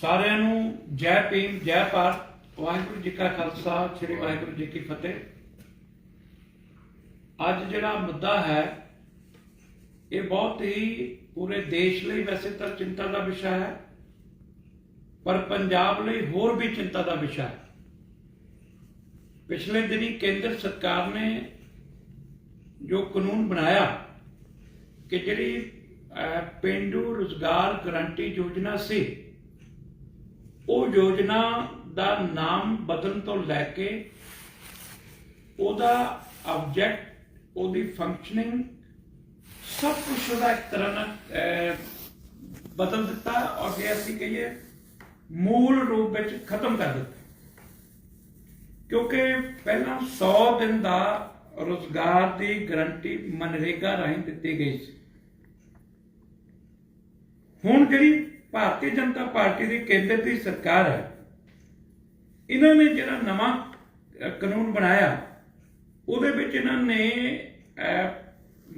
ਸਾਰਿਆਂ ਨੂੰ ਜੈ ਭੀਮ ਜੈ ਭਾਰਤ। ਵਾਹਿਗੁਰੂ ਜੀ ਕਾ ਖਾਲਸਾ ਸ੍ਰੀ ਵਾਹਿਗੁਰੂ ਜੀ ਕੀ ਫਤਿਹ। ਅੱਜ ਜਿਹੜਾ ਮੁੱਦਾ ਹੈ ਇਹ ਬਹੁਤ ਹੀ ਪੂਰੇ ਦੇਸ਼ ਲਈ ਵੈਸੇ ਤਾਂ ਚਿੰਤਾ ਦਾ ਵਿਸ਼ਾ ਹੈ ਪਰ ਪੰਜਾਬ ਲਈ ਹੋਰ ਵੀ ਚਿੰਤਾ ਦਾ ਵਿਸ਼ਾ ਹੈ। ਪਿਛਲੇ ਦਿਨੀ ਕੇਂਦਰ ਸਰਕਾਰ ਨੇ ਜੋ ਕਾਨੂੰਨ ਬਣਾਇਆ ਕਿ ਜਿਹੜੀ ਅਹ, ਪੇਂਡੂ ਰੁਜ਼ਗਾਰ ਗਰੰਟੀ ਯੋਜਨਾ ਸੀ ਉਹ ਯੋਜਨਾ ਦਾ ਨਾਮ ਬਦਲਣ ਤੋਂ ਲੈ ਕੇ ਉਹਦਾ ਆਬਜੈਕਟ ਉਹਦੀ ਫੰਕਸ਼ਨਿੰਗ ਸਭ ਕੁਝ ਉਹਦਾ ਇੱਕ ਤਰ੍ਹਾਂ ਨਾਲ ਬਦਲ ਦਿੱਤਾ ਔਰ ਜੇ ਅਸੀਂ ਕਹੀਏ ਮੂਲ ਰੂਪ ਵਿੱਚ ਖਤਮ ਕਰ ਦਿੱਤਾ। ਕਿਉਂਕਿ ਪਹਿਲਾਂ 100 ਦਿਨ ਦਾ ਰੋਜ਼ਗਾਰ ਦੀ ਗਰੰਟੀ ਮਨਰੇਗਾ ਰਾਹੀਂ ਦਿੱਤੀ ਗਈ ਸੀ। ਹੁਣ ਜਿਹੜੀ ਭਾਰਤੀ ਜਨਤਾ ਪਾਰਟੀ ਦੀ ਕੇਂਦਰ ਦੀ ਸਰਕਾਰ ਹੈ। ਇਹਨਾਂ ਨੇ ਜਿਹੜਾ ਨਵਾਂ ਕਾਨੂੰਨ ਬਣਾਇਆ, ਉਹਦੇ ਵਿੱਚ ਇਹਨਾਂ ਨੇ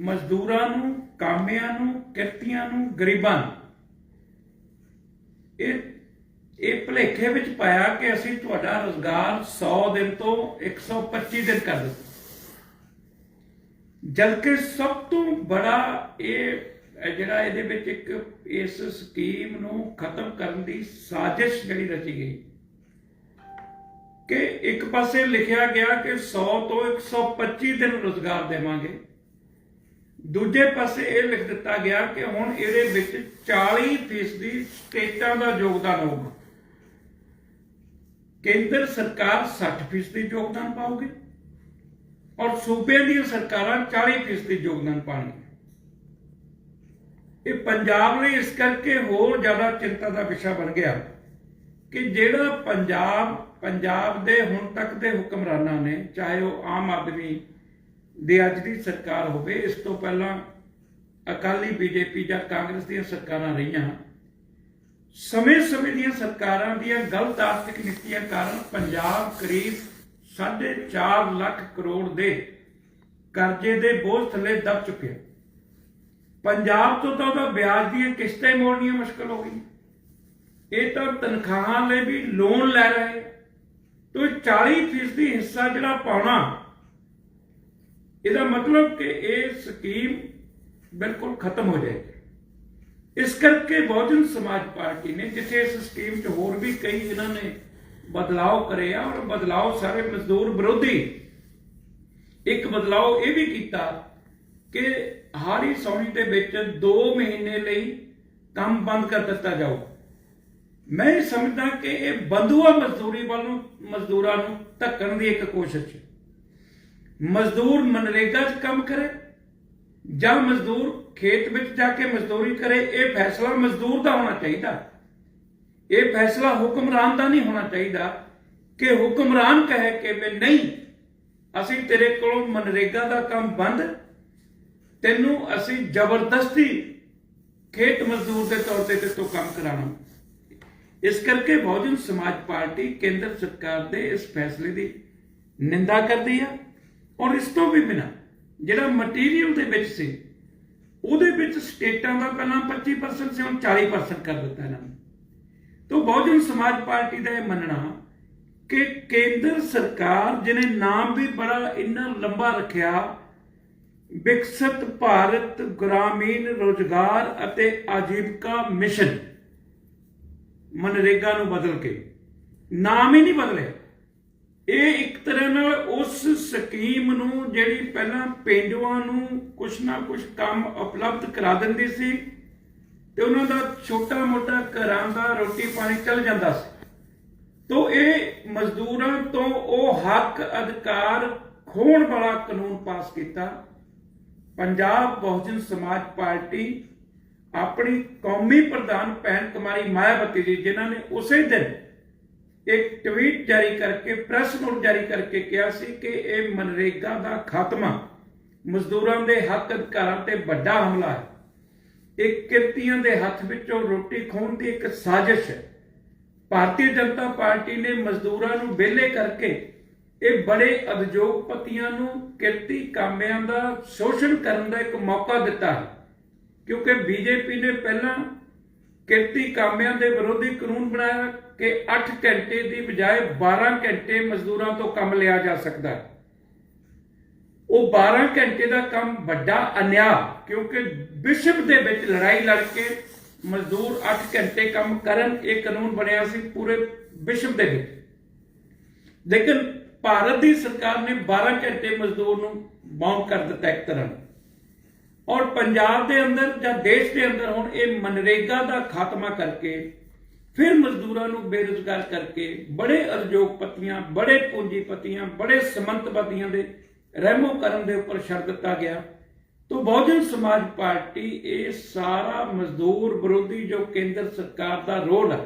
ਮਜ਼ਦੂਰਾਂ ਨੂੰ, ਕਾਮਿਆਂ ਨੂੰ, ਕਿਰਤੀਆਂ ਨੂੰ, ਗਰੀਬਾਂ ਨੂੰ, ਇਹ ਇਹ ਭਲੇਖੇ ਵਿੱਚ ਪਾਇਆ ਕਿ ਅਸੀਂ ਤੁਹਾਡਾ ਰੋਜ਼ਗਾਰ 100 ਦਿਨ ਤੋਂ 125 ਦਿਨ ਕਰ ਦਿੱਤਾ। ਜਦਕਿ ਸਭ ਤੋਂ ਬੜਾ ਇਹ ਜਿਹੜਾ ਇਹਦੇ ਵਿੱਚ ਇੱਕ ਇਸ ਸਕੀਮ ਨੂੰ ਖਤਮ ਕਰਨ ਦੀ ਸਾਜ਼ਿਸ਼ ਜਿਹੜੀ ਰਚੀ ਗਈ। ਕਿ ਇੱਕ ਪਾਸੇ ਲਿਖਿਆ ਗਿਆ ਕਿ 100 ਤੋਂ 125 ਦਿਨ ਰੋਜ਼ਗਾਰ ਦੇਵਾਂਗੇ। ਦੂਜੇ ਪਾਸੇ ਇਹ ਲਿਖ ਦਿੱਤਾ ਗਿਆ ਕਿ ਹੁਣ ਇਹਦੇ ਵਿੱਚ 40% ਸਟੇਟਾਂ ਦਾ ਯੋਗਦਾਨ ਹੋਊਗਾ। ਕੇਂਦਰ ਸਰਕਾਰ 60% ਯੋਗਦਾਨ ਪਾਉਗੀ ਔਰ ਸੂਬੇ ਦੀਆਂ ਸਰਕਾਰਾਂ 40% ਯੋਗਦਾਨ ਪਾਣਗੀਆਂ। ਇਹ ਪੰਜਾਬ ਲਈ ਇਸ ਕਰਕੇ ਹੋਰ ਜ਼ਿਆਦਾ ਚਿੰਤਾ ਦਾ ਵਿਸ਼ਾ ਬਣ ਗਿਆ ਕਿ ਜਿਹੜਾ ਪੰਜਾਬ ਪੰਜਾਬ ਦੇ ਹੁਣ ਤੱਕ ਦੇ ਹੁਕਮਰਾਨਾਂ ਨੇ, ਚਾਹੇ ਉਹ ਆਮ ਆਦਮੀ ਦੀ ਅੱਜ ਦੀ ਸਰਕਾਰ ਹੋਵੇ, ਇਸ ਤੋਂ ਪਹਿਲਾਂ ਅਕਾਲੀ ਬੀਜੇਪੀ ਜਾਂ ਕਾਂਗਰਸ ਦੀਆਂ ਸਰਕਾਰਾਂ ਰਹੀਆਂ। ਸਮੇਂ-ਸਮੇਂ ਦੀਆਂ ਸਰਕਾਰਾਂ ਦੀਆਂ ਗਲਤ ਆਰਥਿਕ ਨੀਤੀਆਂ ਕਾਰਨ ਪੰਜਾਬ ਕਰੀਬ 4.5 ਲੱਖ ਕਰੋੜ ਦੇ ਕਰਜ਼ੇ ਦੇ ਬੋਝ ਥੱਲੇ ਦਬ ਚੁੱਕਿਆ। ਪੰਜਾਬ ਤੋਂ ਤਾਂ ਉਹਦਾ ਵਿਆਜ ਦੀਆਂ ਕਿਸ਼ਤਾਂ ਹੀ ਮੋੜਨੀਆਂ ਮੁਸ਼ਕਲ ਹੋ ਗਈ ਇਹ ਤਾਂ ਤਨਖਾਹਾਂ ਲਈ ਵੀ ਲੋਨ ਲੈ ਰਹੇ ਤੋ 40% ਹਿੱਸਾ ਜਿਹੜਾ ਪਾਉਣਾ, ਇਹਦਾ ਮਤਲਬ ਕਿ ਇਹ ਸਕੀਮ ਬਿਲਕੁਲ ਖਤਮ ਹੋ ਜਾਏਗੀ। ਇਸ ਕਰਕੇ ਬਹੁਜਨ ਸਮਾਜ ਪਾਰਟੀ ਨੇ ਜਿੱਥੇ ਇਸ ਸਕੀਮ 'ਚ ਹੋਰ ਵੀ ਕਈ ਇਹਨਾਂ ਨੇ ਬਦਲਾਅ ਕਰੇ ਆ, ਔਰ ਬਦਲਾਅ ਸਾਰੇ ਮਜ਼ਦੂਰ ਵਿਰੋਧੀ ਇੱਕ ਬਦਲਾਅ ਇਹ ਵੀ ਕੀਤਾ ਕਿ ਹਾੜੀ ਸੌਣੀ ਦੇ ਵਿੱਚ 2 ਮਹੀਨੇ ਲਈ ਕੰਮ ਬੰਦ ਕਰ ਦਿੱਤਾ ਜਾਓ ਮੈਂ ਸਮਝਦਾ ਕਿ ਇਹ ਬੰਦੂਆ ਮਜ਼ਦੂਰੀ ਵੱਲੋਂ ਮਜ਼ਦੂਰਾਂ ਨੂੰ ਧੱਕਣ ਦੀ ਇੱਕ ਕੋਸ਼ਿਸ਼ ਹੈ। ਮਜ਼ਦੂਰ ਮਨਰੇਗਾ 'ਚ ਕੰਮ ਕਰੇ ਜਾਂ ਮਜ਼ਦੂਰ ਖੇਤ ਵਿੱਚ ਜਾ ਕੇ ਮਜ਼ਦੂਰੀ ਕਰੇ, ਇਹ ਫੈਸਲਾ ਮਜ਼ਦੂਰ ਦਾ ਹੋਣਾ ਚਾਹੀਦਾ। ਇਹ ਫੈਸਲਾ ਹੁਕਮਰਾਨ ਦਾ ਨਹੀਂ ਹੋਣਾ ਚਾਹੀਦਾ ਕਿ ਹੁਕਮਰਾਨ ਕਹੇ ਕਿ ਵੀ ਨਹੀਂ, ਅਸੀਂ ਤੇਰੇ ਕੋਲੋਂ ਮਨਰੇਗਾ ਦਾ ਕੰਮ ਬੰਦ ਤੈਨੂੰ ਅਸੀਂ ਜ਼ਬਰਦਸਤੀ ਖੇਤ ਮਜ਼ਦੂਰ ਦੇ ਤੌਰ ਤੇ ਤੇ ਕੰਮ ਕਰਾਉਣਾ। ਇਸ ਕਰਕੇ ਬਹੁਜਨ ਸਮਾਜ ਪਾਰਟੀ ਕੇਂਦਰ ਸਰਕਾਰ ਦੇ ਇਸ ਫੈਸਲੇ ਦੀ ਨਿੰਦਾ ਕਰਦੀ ਆ। ਔਰ ਇਸ ਤੋਂ ਵੀ ਬਿਨਾ ਜਿਹੜਾ ਮਟੀਰੀਅਲ ਦੇ ਵਿੱਚ ਸੀ, ਉਹਦੇ ਵਿੱਚ ਸਟੇਟਾਂ ਦਾ ਪਹਿਲਾਂ 25% ਸੀ, ਹੁਣ 40% ਕਰ ਦਿੱਤਾ ਇਹਨਾਂ ਨੇ। ਤੋਂ ਬਹੁਜਨ ਸਮਾਜ ਪਾਰਟੀ ਦਾ ਇਹ ਮੰਨਣਾ ਕਿ ਕੇਂਦਰ ਸਰਕਾਰ, ਜਿਹਨੇ ਨਾਮ ਵੀ ਬੜਾ ਇੰਨਾ ਲੰਬਾ ਰੱਖਿਆ ਵਿਕਸਿਤ ਭਾਰਤ ਗ੍ਰਾਮੀਣ ਰੋਜ਼ਗਾਰ ਅਤੇ ਆਜੀਵਿਕਾ ਮਿਸ਼ਨ। ਮਨਰੇਗਾ ਨੂੰ ਬਦਲ ਕੇ। ਨਾਮ ਹੀ ਨਹੀਂ ਬਦਲਿਆ ਇਹ ਇੱਕ ਤਰ੍ਹਾਂ ਨਾਲ ਉਸ ਸਕੀਮ ਨੂੰ ਜਿਹੜੀ ਪਹਿਲਾਂ ਪਿੰਡੂਆਂ ਨੂੰ ਕੁਛ ਨਾ ਕੁਛ ਕੰਮ ਉਪਲਬਧ ਕਰਾ ਦਿੰਦੀ ਸੀ ਤੇ ਉਹਨਾਂ ਦਾ ਛੋਟਾ ਮੋਟਾ ਘਰਾਂ ਦਾ ਰੋਟੀ ਪਾਣੀ ਚੱਲ ਜਾਂਦਾ ਸੀ। ਤੋਂ ਇਹ ਮਜ਼ਦੂਰਾਂ ਤੋਂ ਉਹ ਹੱਕ, ਅਧਿਕਾਰ, ਖੋਣ ਵਾਲਾ ਕਾਨੂੰਨ ਪਾਸ ਕੀਤਾ। ਪੰਜਾਬ ਬਹੁਜਨ ਸਮਾਜ ਪਾਰਟੀ ਆਪਣੀ ਕੌਮੀ ਪ੍ਰਧਾਨ ਭੈਣ ਕੁਮਾਰੀ ਮਾਇਆਵਤੀ ਜੀ, ਜਿਨ੍ਹਾਂ ਨੇ ਉਸੇ ਦਿਨ ਇੱਕ ਟਵੀਟ ਜਾਰੀ ਕਰਕੇ, ਪ੍ਰੈਸ ਨੋਟ ਜਾਰੀ ਕਰਕੇ ਕਿਹਾ ਸੀ ਕਿ ਇਹ ਮਨਰੇਗਾ ਦਾ ਖਾਤਮਾ ਮਜ਼ਦੂਰਾਂ ਦੇ ਹੱਕ ਅਧਿਕਾਰਾਂ ਤੇ ਵੱਡਾ ਹਮਲਾ ਹੈ। ਇਹ ਕਿਰਤੀਆਂ ਦੇ ਹੱਥ ਵਿੱਚੋਂ ਰੋਟੀ ਖੋਣ ਦੀ ਇੱਕ ਸਾਜ਼ਿਸ਼ ਹੈ। ਭਾਰਤੀ ਜਨਤਾ ਪਾਰਟੀ ਨੇ ਮਜ਼ਦੂਰਾਂ ਨੂੰ ਵਿਹਲੇ ਕਰਕੇ ਇਹ ਬੜੇ ਉਦਯੋਗਪਤੀਆਂ ਨੂੰ ਕਿਰਤੀ ਕਾਮਿਆਂ ਦਾ ਸ਼ੋਸ਼ਣ ਕਰਨ ਦਾ ਇੱਕ ਮੌਕਾ ਦਿੱਤਾ ਹੈ। ਕਿਉਂਕਿ ਬੀਜੇਪੀ ਨੇ ਪਹਿਲਾਂ ਕਿਰਤੀ ਕਾਮਿਆਂ ਦੇ ਵਿਰੋਧੀ ਕਾਨੂੰਨ ਬਣਾਇਆ ਕਿ 8 ਘੰਟੇ ਦੀ ਬਜਾਏ 12 ਘੰਟੇ ਮਜ਼ਦੂਰਾਂ ਤੋਂ ਕੰਮ ਲਿਆ ਜਾ ਸਕਦਾ ਹੈ। ਉਹ 12 ਘੰਟੇ ਦਾ ਕੰਮ ਵੱਡਾ ਅਨਿਆ ਕਿਉਂਕਿ ਵਿਸ਼ਵ ਦੇ ਵਿੱਚ ਲੜਾਈ ਲੜ ਕੇ ਮਜ਼ਦੂਰ 8 ਘੰਟੇ ਕੰਮ ਕਰਨ, ਇਹ ਕਾਨੂੰਨ ਬਣਿਆ ਸੀ ਪੂਰੇ ਵਿਸ਼ਵ ਦੇ ਵਿੱਚ। ਲੇਕਿਨ ਭਾਰਤ ਦੀ ਸਰਕਾਰ ਨੇ 12 ਘੰਟੇ ਮਜ਼ਦੂਰ ਨੂੰ ਬਾਉਂਡ ਕਰ ਦਿੱਤਾ ਇੱਕ ਤਰ੍ਹਾਂ ਔਰ ਪੰਜਾਬ ਦੇ ਅੰਦਰ ਜਾਂ ਦੇਸ਼ ਦੇ ਅੰਦਰ ਹੁਣ ਇਹ ਮਨਰੇਗਾ ਦਾ ਖਾਤਮਾ ਕਰਕੇ ਫਿਰ ਮਜ਼ਦੂਰਾਂ ਨੂੰ ਬੇਰੁਜ਼ਗਾਰ ਕਰਕੇ ਬੜੇ ਉਦਯੋਗਪਤੀਆਂ ਬੜੇ ਪੂੰਜੀਪਤੀਆਂ, ਬੜੇ ਸਮੰਤਪਤੀਆਂ ਦੇ ਰਹਿਮੋ ਕਰਨ ਦੇ ਉੱਪਰ ਛੱਡ ਦਿੱਤਾ ਗਿਆ। ਤੋ ਬਹੁਜਨ ਸਮਾਜ ਪਾਰਟੀ ਇਹ ਸਾਰਾ ਮਜ਼ਦੂਰ ਵਿਰੋਧੀ ਜੋ ਕੇਂਦਰ ਸਰਕਾਰ ਦਾ ਰੋਲ ਹੈ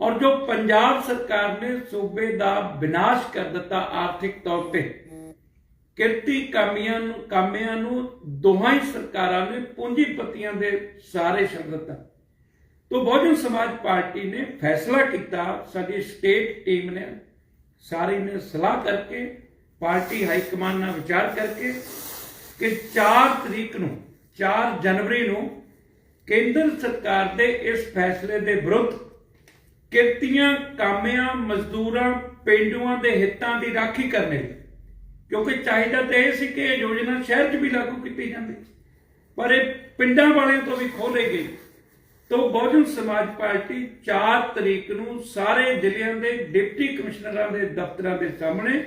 ਔਰ ਜੋ ਪੰਜਾਬ ਸਰਕਾਰ ਨੇ ਸੂਬੇ ਦਾ ਵਿਨਾਸ਼ ਕਰ ਦਿੱਤਾ ਆਰਥਿਕ ਤੌਰ ਤੇ, ਕਿਰਤੀ ਕਾਮਿਆਂ ਨੂੰ ਕਾਮਿਆਂ ਨੂੰ ਦੋਹਾਂ ਹੀ ਸਰਕਾਰਾਂ ਨੇ ਪੂੰਜੀਪਤੀਆਂ ਦੇ ਸਾਰੇ ਛੱਡ ਦਿੱਤਾ। ਤੋ ਬਹੁਜਨ ਸਮਾਜ ਪਾਰਟੀ ਨੇ ਫੈਸਲਾ ਕੀਤਾ, ਸਾਡੀ ਸਟੇਟ ਟੀਮ ਨੇ, ਸਾਰੀ ਨੇ ਸਲਾਹ ਕਰਕੇ, ਪਾਰਟੀ ਹਾਈ ਕਮਾਂਡ ਨਾਲ ਵਿਚਾਰ ਕਰਕੇ ਕਿ 4 ਤਰੀਕ ਨੂੰ 4 ਜਨਵਰੀ ਨੂੰ ਕੇਂਦਰ ਸਰਕਾਰ ਦੇ ਇਸ ਫੈਸਲੇ ਦੇ ਵਿਰੁੱਧ ਕਿਰਤੀਆਂ, ਕਾਮਿਆਂ, ਮਜ਼ਦੂਰਾਂ, ਪਿੰਡੂਆਂ ਦੇ ਹਿੱਤਾਂ ਦੀ ਰਾਖੀ ਕਰਨੇ ਲਈ। ਕਿਉਂਕਿ ਚਾਹੀਦਾ ਤਾਂ ਇਹ ਸੀ ਕਿ ਇਹ ਯੋਜਨਾ ਸ਼ਹਿਰ 'ਚ ਵੀ ਲਾਗੂ ਕੀਤੀ ਜਾਂਦੀ। ਪਰ ਇਹ ਪਿੰਡਾਂ ਵਾਲਿਆਂ ਤੋਂ ਵੀ ਖੋਲੇ ਗਈ। ਤੋਂ ਬਹੁਜਨ ਸਮਾਜ ਪਾਰਟੀ 4 ਤਰੀਕ ਨੂੰ ਸਾਰੇ ਜ਼ਿਲ੍ਹਿਆਂ ਦੇ ਡਿਪਟੀ ਕਮਿਸ਼ਨਰਾਂ ਦੇ ਦਫ਼ਤਰਾਂ ਦੇ ਸਾਹਮਣੇ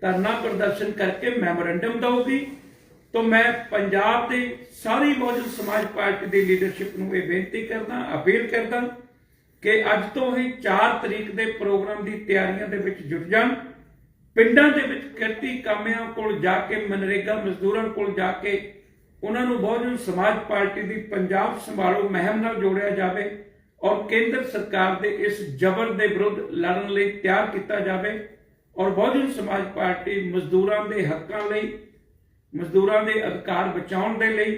ਧਰਨਾ ਪ੍ਰਦਰਸ਼ਨ ਕਰਕੇ ਮੈਮੋਰੈਂਡਮ ਦਊਗੀ। ਤੋਂ ਮੈਂ ਪੰਜਾਬ ਦੇ ਸਾਰੀ ਬਹੁਜਨ ਸਮਾਜ ਪਾਰਟੀ ਦੀ ਲੀਡਰਸ਼ਿਪ ਨੂੰ ਇਹ ਬੇਨਤੀ ਕਰਦਾ, ਅਪੀਲ ਕਰਦਾ ਕਿ ਅੱਜ ਤੋਂ ਹੀ 4 ਤਰੀਕ ਦੇ ਪ੍ਰੋਗਰਾਮ ਦੀ ਤਿਆਰੀਆਂ ਦੇ ਵਿੱਚ ਜੁਟ ਜਾਣ। ਪਿੰਡਾਂ ਦੇ ਵਿੱਚ ਕਿਰਤੀ ਕਾਮਿਆਂ ਕੋਲ ਜਾ ਕੇ, ਮਨਰੇਗਾ ਮਜ਼ਦੂਰਾਂ ਕੋਲ ਜਾ ਕੇ ਉਹਨਾਂ ਨੂੰ ਬਹੁਜਨ ਸਮਾਜ ਪਾਰਟੀ ਦੀ ਪੰਜਾਬ ਸੰਭਾਲੋ ਮਹਿਮ ਨਾਲ ਜੋੜਿਆ ਜਾਵੇ ਔਰ ਕੇਂਦਰ ਸਰਕਾਰ ਦੇ ਇਸ ਜ਼ਬਰ ਦੇ ਵਿਰੁੱਧ ਲੜਨ ਲਈ ਤਿਆਰ ਕੀਤਾ ਜਾਵੇ ਔਰ ਬਹੁਜਨ ਸਮਾਜ ਪਾਰਟੀ ਮਜ਼ਦੂਰਾਂ ਦੇ ਹੱਕਾਂ ਲਈ, ਮਜ਼ਦੂਰਾਂ ਦੇ ਅਧਿਕਾਰ ਬਚਾਉਣ ਦੇ ਲਈ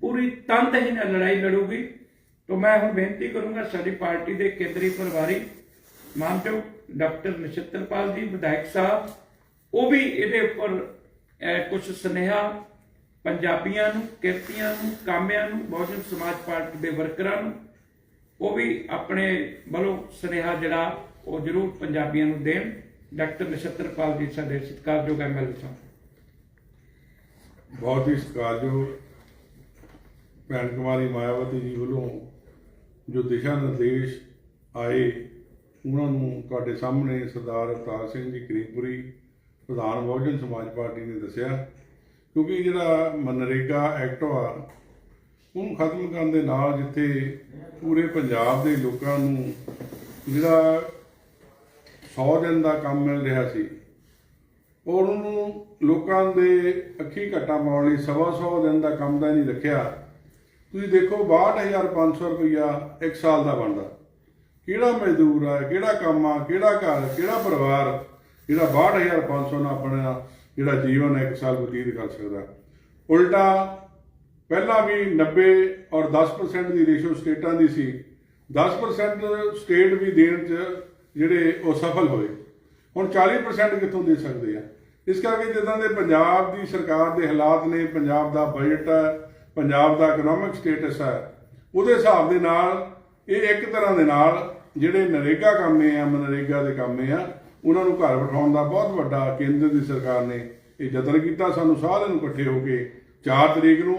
ਪੂਰੀ ਤਨਦੇਹੀ ਨਾਲ ਲੜਾਈ ਲੜੂਗੀ। ਤਾਂ ਮੈਂ ਹੁਣ ਬੇਨਤੀ ਕਰੂੰਗਾ ਸਾਡੀ ਪਾਰਟੀ ਦੇ ਕੇਂਦਰੀ ਪ੍ਰਭਾਰੀ ਮਾਨਯੋਗ ਡਾਕਟਰ ਨਛੱਤਰਪਾਲ ਜੀ, ਵਿਧਾਇਕ ਸਾਹਿਬ, ਉਹ ਵੀ ਇਹਦੇ ਉੱਪਰ ਕੁਝ ਸੁਨੇਹਾ ਪੰਜਾਬੀਆਂ ਨੂੰ, ਕਿਰਤੀਆਂ ਨੂੰ, ਕਾਮਿਆਂ ਨੂੰ, ਬਹੁਜਨ ਸਮਾਜ ਪਾਰਟੀ ਦੇ ਵਰਕਰਾਂ ਨੂੰ, ਉਹ ਵੀ ਆਪਣੇ ਵੱਲੋਂ ਸੁਨੇਹਾ ਜਿਹੜਾ, ਉਹ ਜ਼ਰੂਰ ਪੰਜਾਬੀਆਂ ਨੂੰ ਦੇਣ। ਡਾਕਟਰ ਨਛੱਤਰਪਾਲ ਜੀ, ਸਾਡੇ ਸਤਿਕਾਰਯੋਗ ਐਮਐਲਏ ਸਾਹਿਬ। ਬਹੁਤ ਹੀ ਸਤਿਕਾਰਯੋਗ ਭੈਣ ਕੁਮਾਰੀ ਮਾਇਆਵਤੀ ਜੀ ਵੱਲੋਂ ਜੋ ਦਿਸ਼ਾ ਨਿਰਦੇਸ਼ ਆਏ, ਉਹਨਾਂ ਨੂੰ ਤੁਹਾਡੇ ਸਾਹਮਣੇ ਸਰਦਾਰ ਅਵਤਾਰ ਸਿੰਘ ਜੀ ਕਰੀਮਪੁਰੀ, ਪ੍ਰਧਾਨ ਬਹੁਜਨ ਸਮਾਜ ਪਾਰਟੀ ਨੇ ਦੱਸਿਆ, ਕਿਉਂਕਿ ਜਿਹੜਾ ਮਨਰੇਗਾ ਐਕਟ ਆ, ਉਹਨੂੰ ਖਤਮ ਕਰਨ ਦੇ ਨਾਲ ਜਿੱਥੇ ਪੂਰੇ ਪੰਜਾਬ ਦੇ ਲੋਕਾਂ ਨੂੰ ਜਿਹੜਾ 100 ਦਿਨ ਦਾ ਕੰਮ ਮਿਲ ਰਿਹਾ ਸੀ, ਔਰ ਉਹਨੂੰ ਲੋਕਾਂ ਦੇ ਅੱਖੀ ਘੱਟਾ ਪਾਉਣ ਲਈ ਸਵਾ ਸੌ ਦਿਨ ਦਾ ਕੰਮ ਦਾ ਨਹੀਂ ਰੱਖਿਆ ਤੁਸੀਂ ਦੇਖੋ 62500 ਰੁਪਇਆ ਇੱਕ ਸਾਲ ਦਾ ਬਣਦਾ। ਕਿਹੜਾ ਮਜ਼ਦੂਰ ਆ, ਕਿਹੜਾ ਕੰਮ ਆ, ਕਿਹੜਾ ਘਰ, ਕਿਹੜਾ ਪਰਿਵਾਰ, ਜਿਹੜਾ 62500 ਨਾਲ ਆਪਣਾ ਜਿਹੜਾ ਜੀਵਨ ਹੈ ਇੱਕ ਸਾਲ ਬਤੀਤ ਕਰ ਸਕਦਾ। ਉਲਟਾ, ਪਹਿਲਾਂ ਵੀ 90 ਔਰ 10% ਦੀ ਰੇਸ਼ੋ ਸਟੇਟਾਂ ਦੀ ਸੀ। 10% ਸਟੇਟ ਵੀ ਦੇਣ ਚ ਜਿਹੜੇ ਉਹ ਸਫਲ ਹੋਏ। ਹੁਣ 40% ਕਿੱਥੋਂ ਦੇ ਸਕਦੇ ਆ? ਇਸ ਕਰਕੇ ਜਿੱਦਾਂ ਦੇ ਪੰਜਾਬ ਦੀ ਸਰਕਾਰ ਦੇ ਹਾਲਾਤ ਨੇ, ਪੰਜਾਬ ਦਾ ਬਜਟ ਹੈ ਪੰਜਾਬ ਦਾ ਇਕਨੋਮਿਕ ਸਟੇਟਸ ਹੈ, ਉਹਦੇ ਹਿਸਾਬ ਦੇ ਨਾਲ, ਇਹ ਇੱਕ ਤਰ੍ਹਾਂ ਦੇ ਨਾਲ ਜਿਹੜੇ ਨਰੇਗਾ ਕੰਮੇ ਆ, ਮਨਰੇਗਾ ਦੇ ਕੰਮੇ ਆ, ਉਹਨਾਂ ਨੂੰ ਘਰ ਬਿਠਾਉਣ ਦਾ ਬਹੁਤ ਵੱਡਾ ਕੇਂਦਰ ਦੀ ਸਰਕਾਰ ਨੇ ਇਹ ਯਤਨ ਕੀਤਾ। ਸਾਨੂੰ ਸਾਰਿਆਂ ਨੂੰ ਇਕੱਠੇ ਹੋ ਕੇ 4 ਤਰੀਕ ਨੂੰ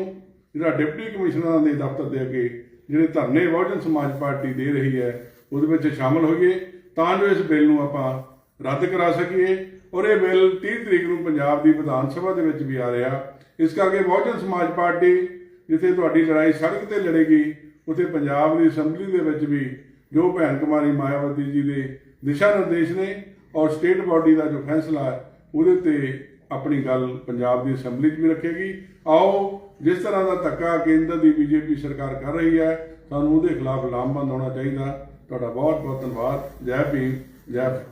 ਜਿਹੜਾ ਡਿਪਟੀ ਕਮਿਸ਼ਨਰਾਂ ਦੇ ਦਫ਼ਤਰ ਦੇ ਅੱਗੇ ਜਿਹੜੇ ਧਰਨੇ ਬਹੁਜਨ ਸਮਾਜ ਪਾਰਟੀ ਦੇ ਰਹੀ ਹੈ, ਉਹਦੇ ਵਿੱਚ ਸ਼ਾਮਲ ਹੋਈਏ, ਤਾਂ ਜੋ ਇਸ ਬਿੱਲ ਨੂੰ ਆਪਾਂ ਰੱਦ ਕਰਾ ਸਕੀਏ। ਔਰ ਇਹ ਬਿੱਲ 30 ਤਰੀਕ ਨੂੰ ਪੰਜਾਬ ਦੀ ਵਿਧਾਨ ਸਭਾ ਦੇ ਵਿੱਚ ਵੀ ਆ ਰਿਹਾ। ਇਸ ਕਰਕੇ ਬਹੁਜਨ ਸਮਾਜ ਪਾਰਟੀ ਜਿੱਥੇ ਤੁਹਾਡੀ ਲੜਾਈ ਸੜਕ ਤੇ ਲੜੇਗੀ ਉੱਥੇ ਪੰਜਾਬ ਦੀ ਅਸੈਂਬਲੀ ਦੇ ਵਿੱਚ ਵੀ ਜੋ ਭੈਣ ਕੁਮਾਰੀ ਮਾਇਆਵਤੀ ਜੀ ਦੇ ਦਿਸ਼ਾ ਨਿਰਦੇਸ਼ ਨੇ ਔਰ ਸਟੇਟ ਬਾਡੀ ਦਾ ਜੋ ਫੈਸਲਾ ਹੈ, ਉਹਦੇ ਤੇ ਆਪਣੀ ਗੱਲ ਪੰਜਾਬ ਦੀ ਅਸੈਂਬਲੀ 'ਚ ਵੀ ਰੱਖੇਗੀ। ਆਓ, ਜਿਸ ਤਰ੍ਹਾਂ ਦਾ ਧੱਕਾ ਕੇਂਦਰ ਦੀ ਬੀਜੇਪੀ ਸਰਕਾਰ ਕਰ ਰਹੀ ਹੈ, ਸਾਨੂੰ ਉਹਦੇ ਖਿਲਾਫ ਲਾਮਬੰਦ ਹੋਣਾ ਚਾਹੀਦਾ। ਤੁਹਾਡਾ ਬਹੁਤ ਬਹੁਤ ਧੰਨਵਾਦ। ਜੈ ਭੀਮ, ਜੈ ਭਾਰਤ।